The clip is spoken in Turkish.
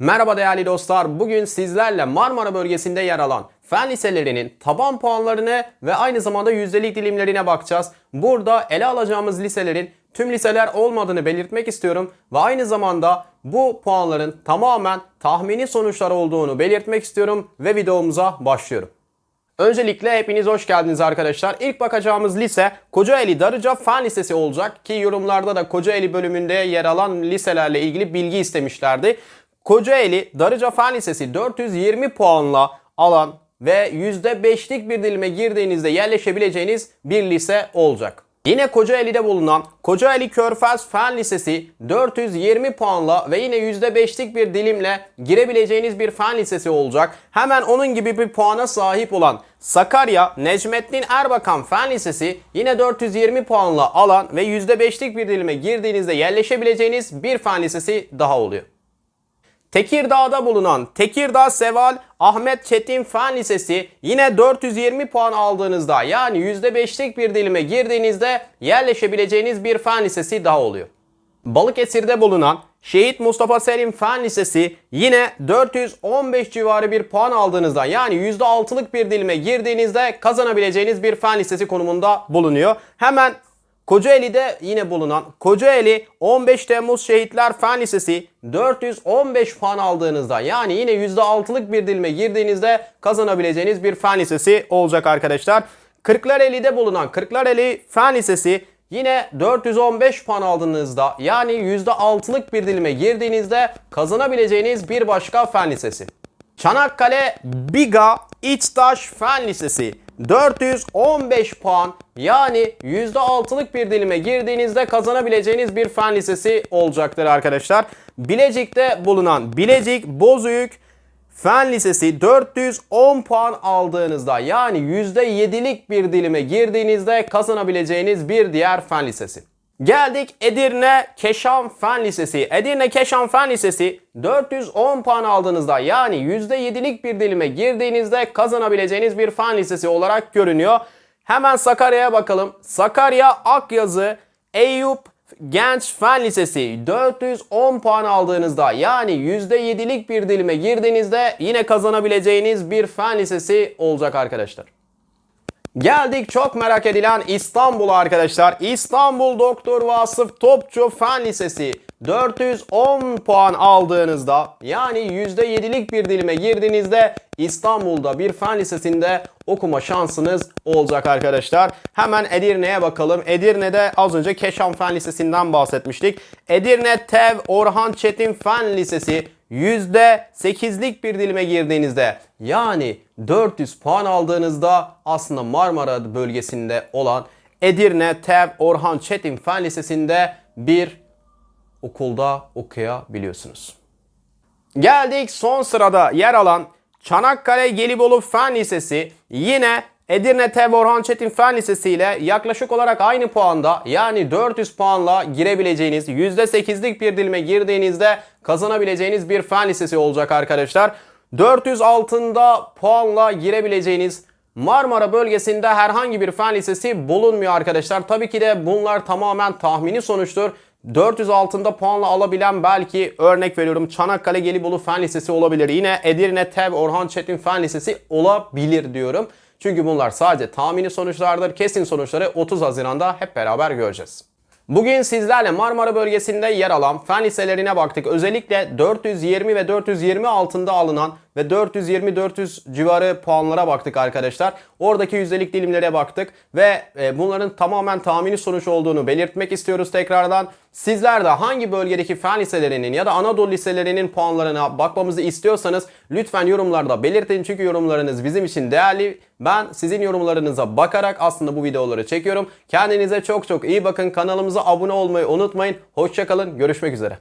Merhaba değerli dostlar. Bugün sizlerle Marmara bölgesinde yer alan fen liselerinin taban puanlarını ve aynı zamanda yüzdelik dilimlerine bakacağız. Burada ele alacağımız liselerin tüm liseler olmadığını belirtmek istiyorum ve aynı zamanda bu puanların tamamen tahmini sonuçlar olduğunu belirtmek istiyorum ve videomuza başlıyorum. Öncelikle hepiniz hoş geldiniz arkadaşlar. İlk bakacağımız lise Kocaeli Darıca Fen Lisesi olacak ki yorumlarda da Kocaeli bölümünde yer alan liselerle ilgili bilgi istemişlerdi. Kocaeli Darıca Fen Lisesi 420 puanla alan ve %5'lik bir dilime girdiğinizde yerleşebileceğiniz bir lise olacak. Yine Kocaeli'de bulunan Kocaeli Körfez Fen Lisesi 420 puanla ve yine %5'lik bir dilimle girebileceğiniz bir fen lisesi olacak. Hemen onun gibi bir puana sahip olan Sakarya Necmettin Erbakan Fen Lisesi yine 420 puanla alan ve %5'lik bir dilime girdiğinizde yerleşebileceğiniz bir fen lisesi daha oluyor. Tekirdağ'da bulunan Tekirdağ Seval Ahmet Çetin Fen Lisesi yine 420 puan aldığınızda yani %5'lik bir dilime girdiğinizde yerleşebileceğiniz bir fen lisesi daha oluyor. Balıkesir'de bulunan Şehit Mustafa Selim Fen Lisesi yine 415 civarı bir puan aldığınızda yani %6'lık bir dilime girdiğinizde kazanabileceğiniz bir fen lisesi konumunda bulunuyor. Hemen Kocaeli'de yine bulunan Kocaeli 15 Temmuz Şehitler Fen Lisesi 415 puan aldığınızda yani yine %6'lık bir dilime girdiğinizde kazanabileceğiniz bir fen lisesi olacak arkadaşlar. Kırklareli'de bulunan Kırklareli Fen Lisesi yine 415 puan aldığınızda yani %6'lık bir dilime girdiğinizde kazanabileceğiniz bir başka fen lisesi. Çanakkale Biga İçtaş Fen Lisesi 415 puan yani %6'lık bir dilime girdiğinizde kazanabileceğiniz bir fen lisesi olacaktır arkadaşlar. Bilecik'te bulunan Bilecik Bozüyük Fen Lisesi 410 puan aldığınızda yani %7'lik bir dilime girdiğinizde kazanabileceğiniz bir diğer fen lisesi. Geldik Edirne Keşan Fen Lisesi. Edirne Keşan Fen Lisesi 410 puan aldığınızda yani %7'lik bir dilime girdiğinizde kazanabileceğiniz bir fen lisesi olarak görünüyor. Hemen Sakarya'ya bakalım. Sakarya Akyazı Eyüp Genç Fen Lisesi 410 puan aldığınızda yani %7'lik bir dilime girdiğinizde yine kazanabileceğiniz bir fen lisesi olacak arkadaşlar. Geldik çok merak edilen İstanbul'a arkadaşlar. İstanbul Doktor Vasıf Topçu Fen Lisesi 410 puan aldığınızda yani %7'lik bir dilime girdiğinizde İstanbul'da bir fen lisesinde okuma şansınız olacak arkadaşlar. Hemen Edirne'ye bakalım. Edirne'de az önce Keşan Fen Lisesi'nden bahsetmiştik. Edirne Tev Orhan Çetin Fen Lisesi %8'lik bir dilime girdiğinizde yani 400 puan aldığınızda aslında Marmara bölgesinde olan Edirne Tev Orhan Çetin Fen Lisesi'nde bir okulda okuyabiliyorsunuz. Geldik son sırada yer alan Çanakkale Gelibolu Fen Lisesi yine Edirne Tev Orhan Çetin Fen Lisesi ile yaklaşık olarak aynı puanda yani 400 puanla girebileceğiniz %8'lik bir dilime girdiğinizde kazanabileceğiniz bir fen lisesi olacak arkadaşlar. 400 altında puanla girebileceğiniz Marmara bölgesinde herhangi bir fen lisesi bulunmuyor arkadaşlar. Tabii ki de bunlar tamamen tahmini sonuçtur. 400 altında puanla alabilen belki örnek veriyorum Çanakkale Gelibolu Fen Lisesi olabilir. Yine Edirne Tev Orhan Çetin Fen Lisesi olabilir diyorum. Çünkü bunlar sadece tahmini sonuçlardır. Kesin sonuçları 30 Haziran'da hep beraber göreceğiz. Bugün sizlerle Marmara bölgesinde yer alan fen liselerine baktık. Özellikle 420 ve 420 altında alınan ve 420-400 civarı puanlara baktık arkadaşlar. Oradaki yüzdelik dilimlere baktık ve e, bunların tamamen tahmini sonuç olduğunu belirtmek istiyoruz tekrardan. Sizler de hangi bölgedeki fen liselerinin ya da Anadolu liselerinin puanlarına bakmamızı istiyorsanız lütfen yorumlarda belirtin. Çünkü yorumlarınız bizim için değerli. Ben sizin yorumlarınıza bakarak aslında bu videoları çekiyorum. Kendinize çok çok iyi bakın. Kanalımıza abone olmayı unutmayın. Hoşçakalın. Görüşmek üzere.